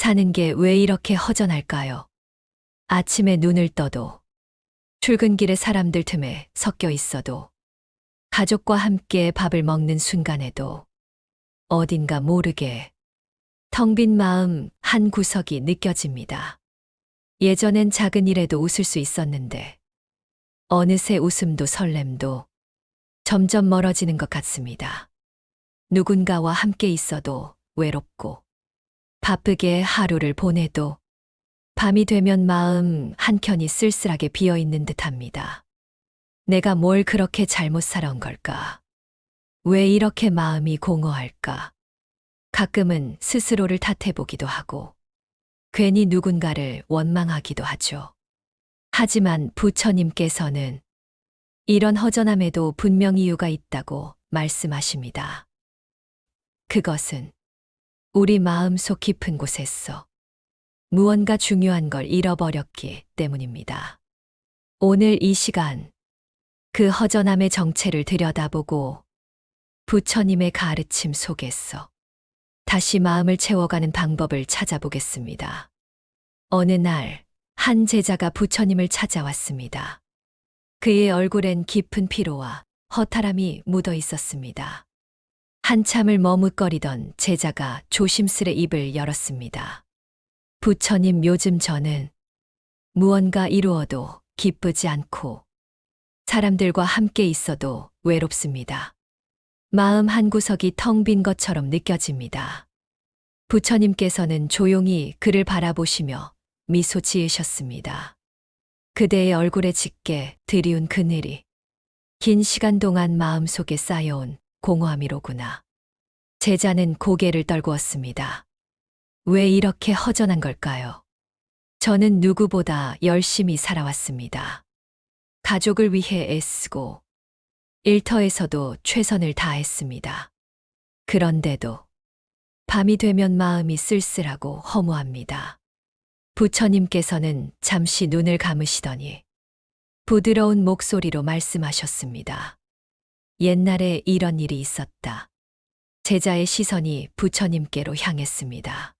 사는 게 왜 이렇게 허전할까요? 아침에 눈을 떠도, 출근길에 사람들 틈에 섞여 있어도, 가족과 함께 밥을 먹는 순간에도, 어딘가 모르게 텅 빈 마음 한 구석이 느껴집니다. 예전엔 작은 일에도 웃을 수 있었는데, 어느새 웃음도 설렘도 점점 멀어지는 것 같습니다. 누군가와 함께 있어도 외롭고, 바쁘게 하루를 보내도, 밤이 되면 마음 한켠이 쓸쓸하게 비어 있는 듯 합니다. 내가 뭘 그렇게 잘못 살아온 걸까? 왜 이렇게 마음이 공허할까? 가끔은 스스로를 탓해보기도 하고, 괜히 누군가를 원망하기도 하죠. 하지만 부처님께서는 이런 허전함에도 분명 이유가 있다고 말씀하십니다. 그것은 우리 마음 속 깊은 곳에서 무언가 중요한 걸 잃어버렸기 때문입니다. 오늘 이 시간 그 허전함의 정체를 들여다보고 부처님의 가르침 속에서 다시 마음을 채워가는 방법을 찾아보겠습니다. 어느 날, 한 제자가 부처님을 찾아왔습니다. 그의 얼굴엔 깊은 피로와 허탈함이 묻어 있었습니다. 한참을 머뭇거리던 제자가 조심스레 입을 열었습니다. 부처님 요즘 저는 무언가 이루어도 기쁘지 않고 사람들과 함께 있어도 외롭습니다. 마음 한 구석이 텅 빈 것처럼 느껴집니다. 부처님께서는 조용히 그를 바라보시며 미소 지으셨습니다. 그대의 얼굴에 짙게 드리운 그늘이 긴 시간 동안 마음속에 쌓여온 공허함이로구나. 제자는 고개를 떨구었습니다. 왜 이렇게 허전한 걸까요? 저는 누구보다 열심히 살아왔습니다. 가족을 위해 애쓰고 일터에서도 최선을 다했습니다. 그런데도 밤이 되면 마음이 쓸쓸하고 허무합니다. 부처님께서는 잠시 눈을 감으시더니 부드러운 목소리로 말씀하셨습니다. 옛날에 이런 일이 있었다. 제자의 시선이 부처님께로 향했습니다.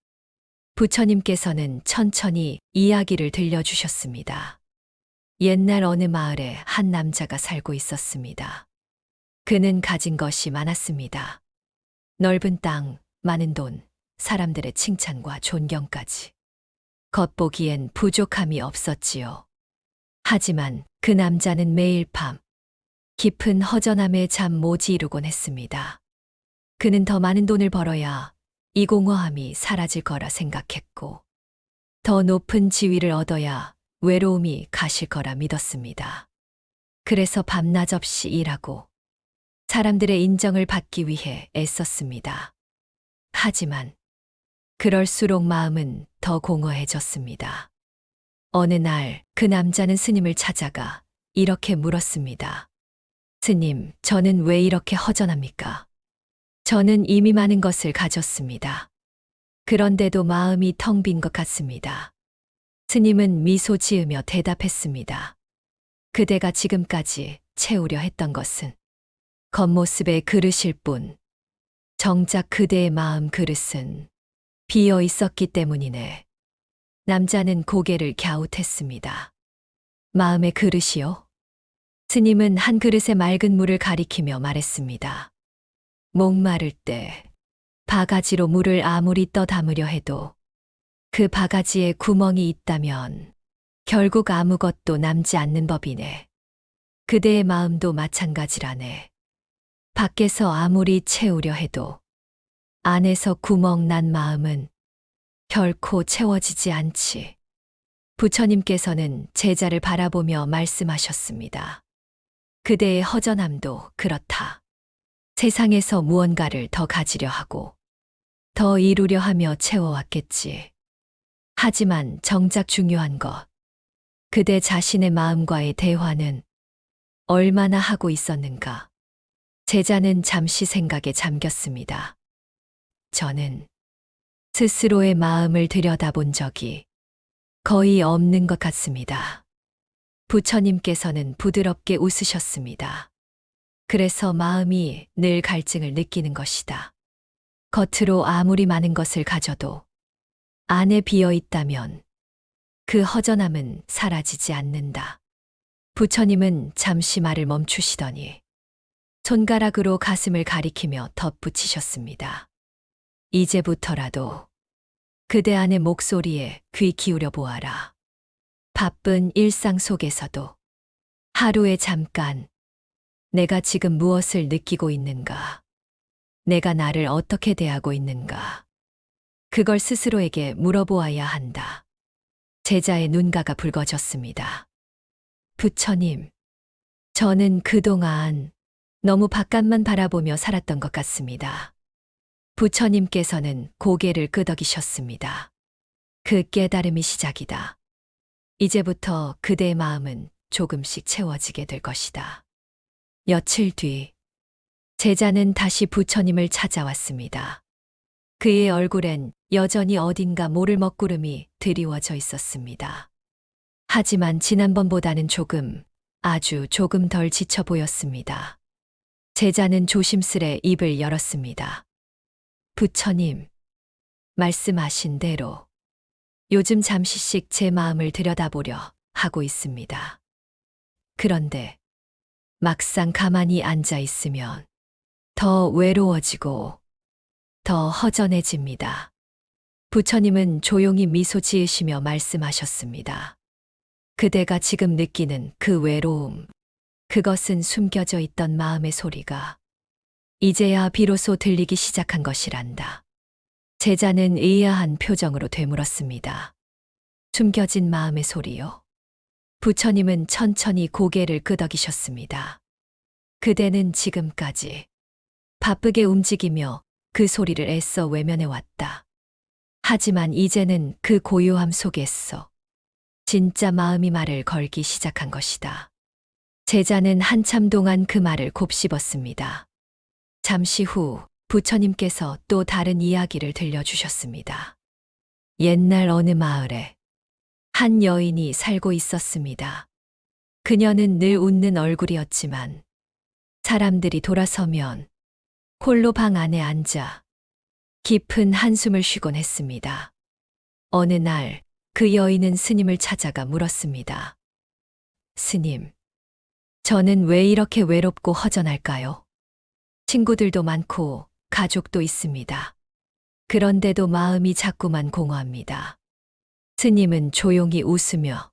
부처님께서는 천천히 이야기를 들려주셨습니다. 옛날 어느 마을에 한 남자가 살고 있었습니다. 그는 가진 것이 많았습니다. 넓은 땅, 많은 돈, 사람들의 칭찬과 존경까지. 겉보기엔 부족함이 없었지요. 하지만 그 남자는 매일 밤 깊은 허전함에 잠못 이루곤 했습니다. 그는 더 많은 돈을 벌어야 이 공허함이 사라질 거라 생각했고, 더 높은 지위를 얻어야 외로움이 가실 거라 믿었습니다. 그래서 밤낮 없이 일하고 사람들의 인정을 받기 위해 애썼습니다. 하지만 그럴수록 마음은 더 공허해졌습니다. 어느 날 그 남자는 스님을 찾아가 이렇게 물었습니다. 스님, 저는 왜 이렇게 허전합니까? 저는 이미 많은 것을 가졌습니다. 그런데도 마음이 텅 빈 것 같습니다. 스님은 미소 지으며 대답했습니다. 그대가 지금까지 채우려 했던 것은 겉모습의 그릇일 뿐, 정작 그대의 마음 그릇은 비어 있었기 때문이네. 남자는 고개를 갸웃했습니다. 마음의 그릇이요? 스님은 한 그릇의 맑은 물을 가리키며 말했습니다. 목마를 때 바가지로 물을 아무리 떠 담으려 해도 그 바가지에 구멍이 있다면 결국 아무것도 남지 않는 법이네. 그대의 마음도 마찬가지라네. 밖에서 아무리 채우려 해도 안에서 구멍 난 마음은 결코 채워지지 않지. 부처님께서는 제자를 바라보며 말씀하셨습니다. 그대의 허전함도 그렇다. 세상에서 무언가를 더 가지려 하고, 더 이루려 하며 채워왔겠지. 하지만 정작 중요한 것, 그대 자신의 마음과의 대화는 얼마나 하고 있었는가. 제자는 잠시 생각에 잠겼습니다. 저는 스스로의 마음을 들여다본 적이 거의 없는 것 같습니다. 부처님께서는 부드럽게 웃으셨습니다. 그래서 마음이 늘 갈증을 느끼는 것이다. 겉으로 아무리 많은 것을 가져도 안에 비어 있다면 그 허전함은 사라지지 않는다. 부처님은 잠시 말을 멈추시더니 손가락으로 가슴을 가리키며 덧붙이셨습니다. 이제부터라도 그대 안의 목소리에 귀 기울여 보아라. 바쁜 일상 속에서도 하루에 잠깐 내가 지금 무엇을 느끼고 있는가? 내가 나를 어떻게 대하고 있는가? 그걸 스스로에게 물어보아야 한다. 제자의 눈가가 붉어졌습니다. 부처님, 저는 그동안 너무 바깥만 바라보며 살았던 것 같습니다. 부처님께서는 고개를 끄덕이셨습니다. 그 깨달음이 시작이다. 이제부터 그대의 마음은 조금씩 채워지게 될 것이다. 며칠 뒤, 제자는 다시 부처님을 찾아왔습니다. 그의 얼굴엔 여전히 어딘가 모를 먹구름이 드리워져 있었습니다. 하지만 지난번보다는 조금, 아주 조금 덜 지쳐 보였습니다. 제자는 조심스레 입을 열었습니다. 부처님, 말씀하신 대로 요즘 잠시씩 제 마음을 들여다보려 하고 있습니다. 그런데 막상 가만히 앉아 있으면 더 외로워지고 더 허전해집니다. 부처님은 조용히 미소 지으시며 말씀하셨습니다. 그대가 지금 느끼는 그 외로움, 그것은 숨겨져 있던 마음의 소리가 이제야 비로소 들리기 시작한 것이란다. 제자는 의아한 표정으로 되물었습니다. 숨겨진 마음의 소리요. 부처님은 천천히 고개를 끄덕이셨습니다. 그대는 지금까지 바쁘게 움직이며 그 소리를 애써 외면해 왔다. 하지만 이제는 그 고요함 속에서 진짜 마음이 말을 걸기 시작한 것이다. 제자는 한참 동안 그 말을 곱씹었습니다. 잠시 후 부처님께서 또 다른 이야기를 들려주셨습니다. 옛날 어느 마을에 한 여인이 살고 있었습니다. 그녀는 늘 웃는 얼굴이었지만 사람들이 돌아서면 홀로 방 안에 앉아 깊은 한숨을 쉬곤 했습니다. 어느 날 그 여인은 스님을 찾아가 물었습니다. 스님, 저는 왜 이렇게 외롭고 허전할까요? 친구들도 많고 가족도 있습니다. 그런데도 마음이 자꾸만 공허합니다. 스님은 조용히 웃으며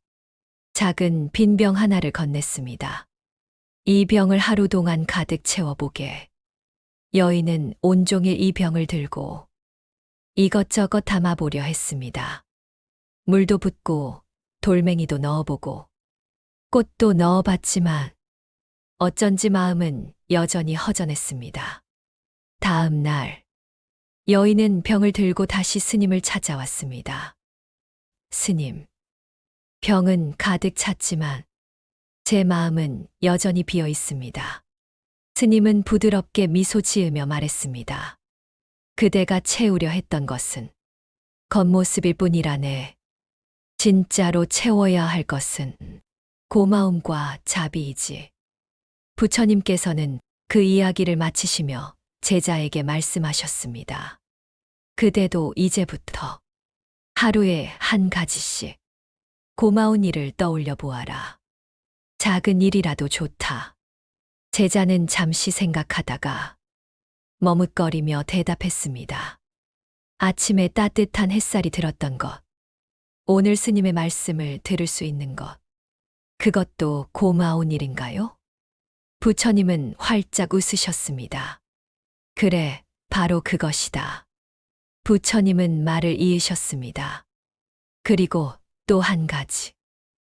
작은 빈 병 하나를 건넸습니다. 이 병을 하루 동안 가득 채워보게. 여인은 온종일 이 병을 들고 이것저것 담아보려 했습니다. 물도 붓고 돌멩이도 넣어보고 꽃도 넣어봤지만 어쩐지 마음은 여전히 허전했습니다. 다음 날, 여인은 병을 들고 다시 스님을 찾아왔습니다. 스님, 병은 가득 찼지만 제 마음은 여전히 비어 있습니다. 스님은 부드럽게 미소 지으며 말했습니다. 그대가 채우려 했던 것은 겉모습일 뿐이라네. 진짜로 채워야 할 것은 고마움과 자비이지. 부처님께서는 그 이야기를 마치시며 제자에게 말씀하셨습니다. 그대도 이제부터 하루에 한 가지씩 고마운 일을 떠올려 보아라. 작은 일이라도 좋다. 제자는 잠시 생각하다가 머뭇거리며 대답했습니다. 아침에 따뜻한 햇살이 들었던 것. 오늘 스님의 말씀을 들을 수 있는 것. 그것도 고마운 일인가요? 부처님은 활짝 웃으셨습니다. 그래, 바로 그것이다. 부처님은 말을 이으셨습니다. 그리고 또 한 가지.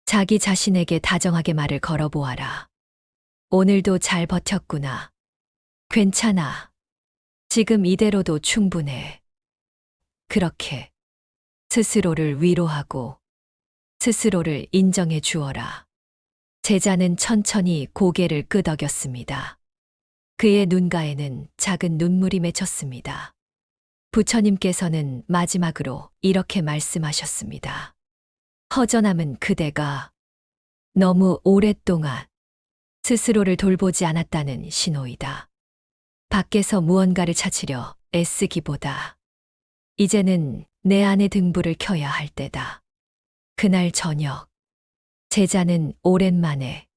자기 자신에게 다정하게 말을 걸어보아라. 오늘도 잘 버텼구나. 괜찮아. 지금 이대로도 충분해. 그렇게 스스로를 위로하고 스스로를 인정해 주어라. 제자는 천천히 고개를 끄덕였습니다. 그의 눈가에는 작은 눈물이 맺혔습니다. 부처님께서는 마지막으로 이렇게 말씀하셨습니다. 허전함은 그대가 너무 오랫동안 스스로를 돌보지 않았다는 신호이다. 밖에서 무언가를 찾으려 애쓰기보다 이제는 내 안의 등불을 켜야 할 때다. 그날 저녁, 제자는 오랜만에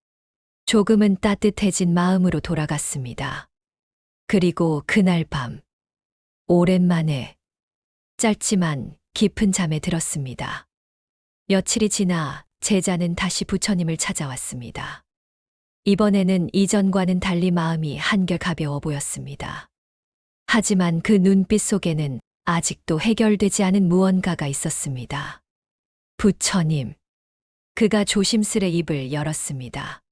조금은 따뜻해진 마음으로 돌아갔습니다. 그리고 그날 밤, 오랜만에 짧지만 깊은 잠에 들었습니다. 며칠이 지나 제자는 다시 부처님을 찾아왔습니다. 이번에는 이전과는 달리 마음이 한결 가벼워 보였습니다. 하지만 그 눈빛 속에는 아직도 해결되지 않은 무언가가 있었습니다. 부처님. 그가 조심스레 입을 열었습니다.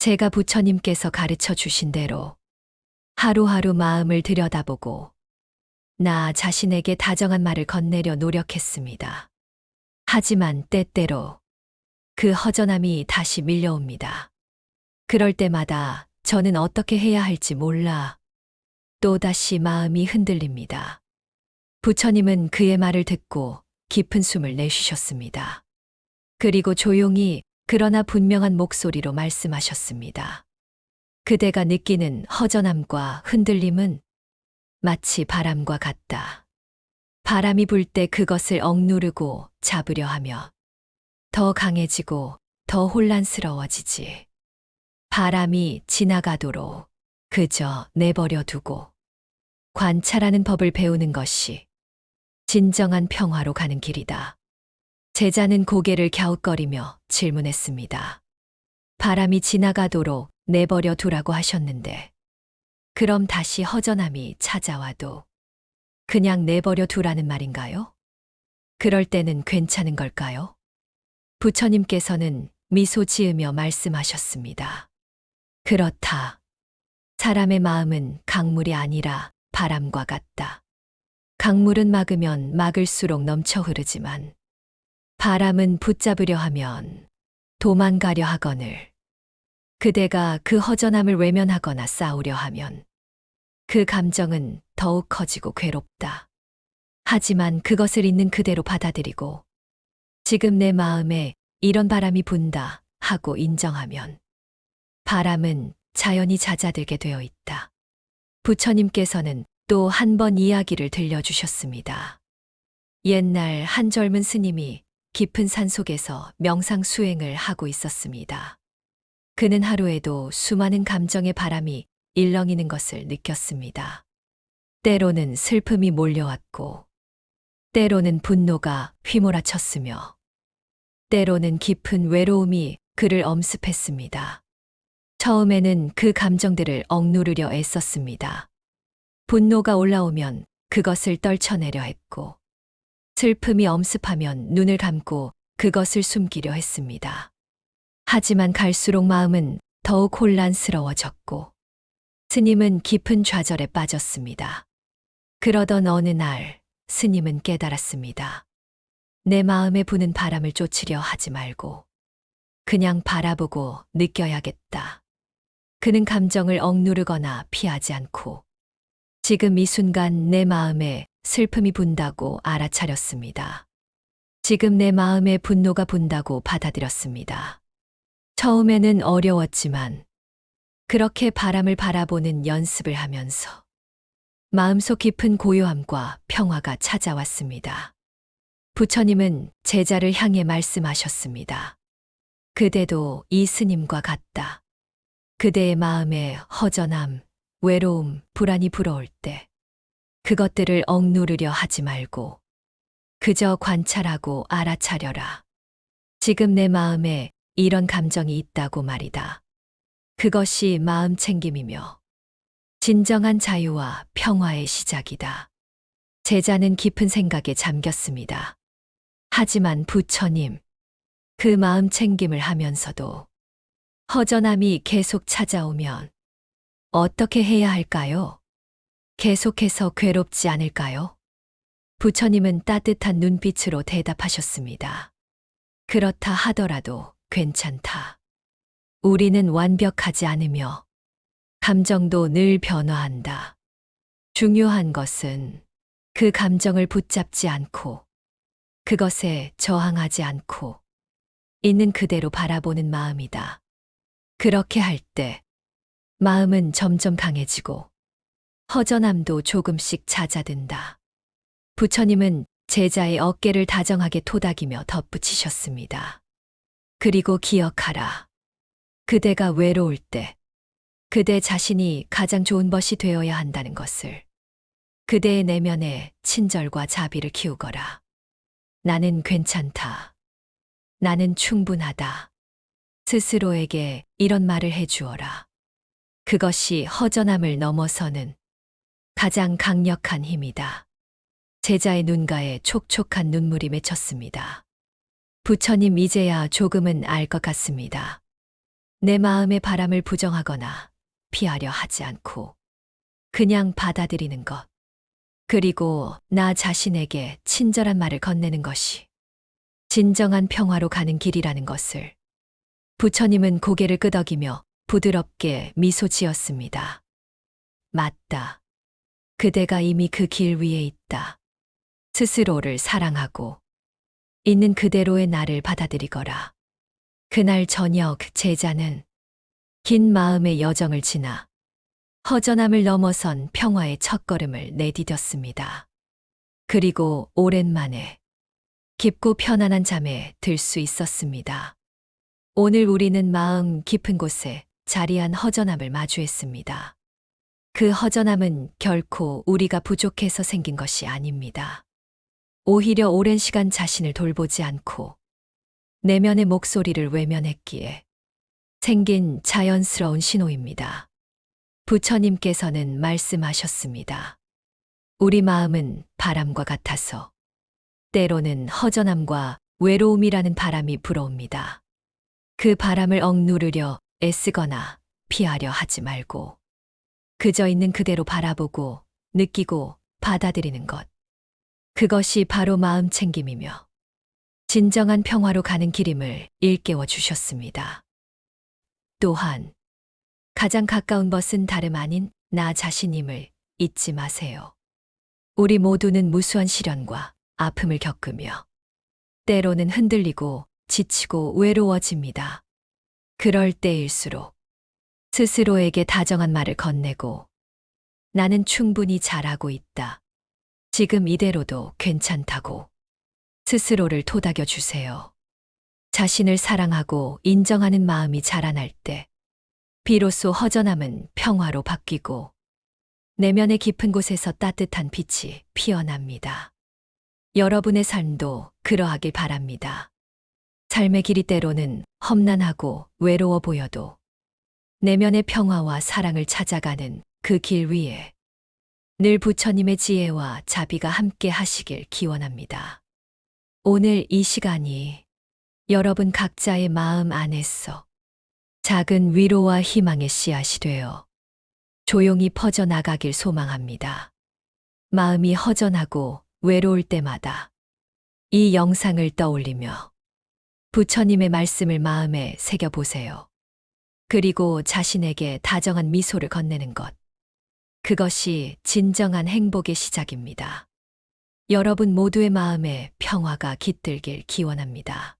제가 부처님께서 가르쳐 주신 대로 하루하루 마음을 들여다보고 나 자신에게 다정한 말을 건네려 노력했습니다. 하지만 때때로 그 허전함이 다시 밀려옵니다. 그럴 때마다 저는 어떻게 해야 할지 몰라 또다시 마음이 흔들립니다. 부처님은 그의 말을 듣고 깊은 숨을 내쉬셨습니다. 그리고 조용히 그러나 분명한 목소리로 말씀하셨습니다. 그대가 느끼는 허전함과 흔들림은 마치 바람과 같다. 바람이 불 때 그것을 억누르고 잡으려 하면 더 강해지고 더 혼란스러워지지. 바람이 지나가도록 그저 내버려 두고 관찰하는 법을 배우는 것이 진정한 평화로 가는 길이다. 제자는 고개를 갸웃거리며 질문했습니다. 바람이 지나가도록 내버려 두라고 하셨는데, 그럼 다시 허전함이 찾아와도 그냥 내버려 두라는 말인가요? 그럴 때는 괜찮은 걸까요? 부처님께서는 미소 지으며 말씀하셨습니다. 그렇다. 사람의 마음은 강물이 아니라 바람과 같다. 강물은 막으면 막을수록 넘쳐 흐르지만 바람은 붙잡으려 하면 도망가려 하거늘 그대가 그 허전함을 외면하거나 싸우려 하면 그 감정은 더욱 커지고 괴롭다. 하지만 그것을 있는 그대로 받아들이고 지금 내 마음에 이런 바람이 분다 하고 인정하면 바람은 자연히 잦아들게 되어 있다. 부처님께서는 또 한 번 이야기를 들려주셨습니다. 옛날 한 젊은 스님이 깊은 산 속에서 명상 수행을 하고 있었습니다. 그는 하루에도 수많은 감정의 바람이 일렁이는 것을 느꼈습니다. 때로는 슬픔이 몰려왔고, 때로는 분노가 휘몰아쳤으며, 때로는 깊은 외로움이 그를 엄습했습니다. 처음에는 그 감정들을 억누르려 애썼습니다. 분노가 올라오면 그것을 떨쳐내려 했고, 슬픔이 엄습하면 눈을 감고 그것을 숨기려 했습니다. 하지만 갈수록 마음은 더욱 혼란스러워졌고, 스님은 깊은 좌절에 빠졌습니다. 그러던 어느 날, 스님은 깨달았습니다. 내 마음에 부는 바람을 쫓으려 하지 말고, 그냥 바라보고 느껴야겠다. 그는 감정을 억누르거나 피하지 않고, 지금 이 순간 내 마음에 슬픔이 분다고 알아차렸습니다. 지금 내 마음에 분노가 분다고 받아들였습니다. 처음에는 어려웠지만 그렇게 바람을 바라보는 연습을 하면서 마음속 깊은 고요함과 평화가 찾아왔습니다. 부처님은 제자를 향해 말씀하셨습니다. 그대도 이 스님과 같다. 그대의 마음에 허전함, 외로움, 불안이 불어올 때 그것들을 억누르려 하지 말고 그저 관찰하고 알아차려라. 지금 내 마음에 이런 감정이 있다고 말이다. 그것이 마음 챙김이며 진정한 자유와 평화의 시작이다. 제자는 깊은 생각에 잠겼습니다. 하지만 부처님, 그 마음 챙김을 하면서도 허전함이 계속 찾아오면 어떻게 해야 할까요? 계속해서 괴롭지 않을까요? 부처님은 따뜻한 눈빛으로 대답하셨습니다. 그렇다 하더라도 괜찮다. 우리는 완벽하지 않으며 감정도 늘 변화한다. 중요한 것은 그 감정을 붙잡지 않고 그것에 저항하지 않고 있는 그대로 바라보는 마음이다. 그렇게 할 때 마음은 점점 강해지고 허전함도 조금씩 잦아든다. 부처님은 제자의 어깨를 다정하게 토닥이며 덧붙이셨습니다. 그리고 기억하라. 그대가 외로울 때 그대 자신이 가장 좋은 것이 되어야 한다는 것을 그대의 내면에 친절과 자비를 키우거라. 나는 괜찮다. 나는 충분하다. 스스로에게 이런 말을 해주어라. 그것이 허전함을 넘어서는 가장 강력한 힘이다. 제자의 눈가에 촉촉한 눈물이 맺혔습니다. 부처님 이제야 조금은 알 것 같습니다. 내 마음의 바람을 부정하거나 피하려 하지 않고 그냥 받아들이는 것. 그리고 나 자신에게 친절한 말을 건네는 것이 진정한 평화로 가는 길이라는 것을 부처님은 고개를 끄덕이며 부드럽게 미소 지었습니다. 맞다. 그대가 이미 그 길 위에 있다. 스스로를 사랑하고 있는 그대로의 나를 받아들이거라. 그날 저녁 제자는 긴 마음의 여정을 지나 허전함을 넘어선 평화의 첫걸음을 내디뎠습니다. 그리고 오랜만에 깊고 편안한 잠에 들 수 있었습니다. 오늘 우리는 마음 깊은 곳에 자리한 허전함을 마주했습니다. 그 허전함은 결코 우리가 부족해서 생긴 것이 아닙니다. 오히려 오랜 시간 자신을 돌보지 않고 내면의 목소리를 외면했기에 생긴 자연스러운 신호입니다. 부처님께서는 말씀하셨습니다. 우리 마음은 바람과 같아서 때로는 허전함과 외로움이라는 바람이 불어옵니다. 그 바람을 억누르려 애쓰거나 피하려 하지 말고 그저 있는 그대로 바라보고 느끼고 받아들이는 것. 그것이 바로 마음 챙김이며 진정한 평화로 가는 길임을 일깨워 주셨습니다. 또한 가장 가까운 것은 다름 아닌 나 자신임을 잊지 마세요. 우리 모두는 무수한 시련과 아픔을 겪으며 때로는 흔들리고 지치고 외로워집니다. 그럴 때일수록 스스로에게 다정한 말을 건네고 나는 충분히 잘하고 있다. 지금 이대로도 괜찮다고 스스로를 토닥여 주세요. 자신을 사랑하고 인정하는 마음이 자라날 때 비로소 허전함은 평화로 바뀌고 내면의 깊은 곳에서 따뜻한 빛이 피어납니다. 여러분의 삶도 그러하길 바랍니다. 삶의 길이 때로는 험난하고 외로워 보여도 내면의 평화와 사랑을 찾아가는 그 길 위에 늘 부처님의 지혜와 자비가 함께 하시길 기원합니다. 오늘 이 시간이 여러분 각자의 마음 안에서 작은 위로와 희망의 씨앗이 되어 조용히 퍼져나가길 소망합니다. 마음이 허전하고 외로울 때마다 이 영상을 떠올리며 부처님의 말씀을 마음에 새겨보세요. 그리고 자신에게 다정한 미소를 건네는 것. 그것이 진정한 행복의 시작입니다. 여러분 모두의 마음에 평화가 깃들길 기원합니다.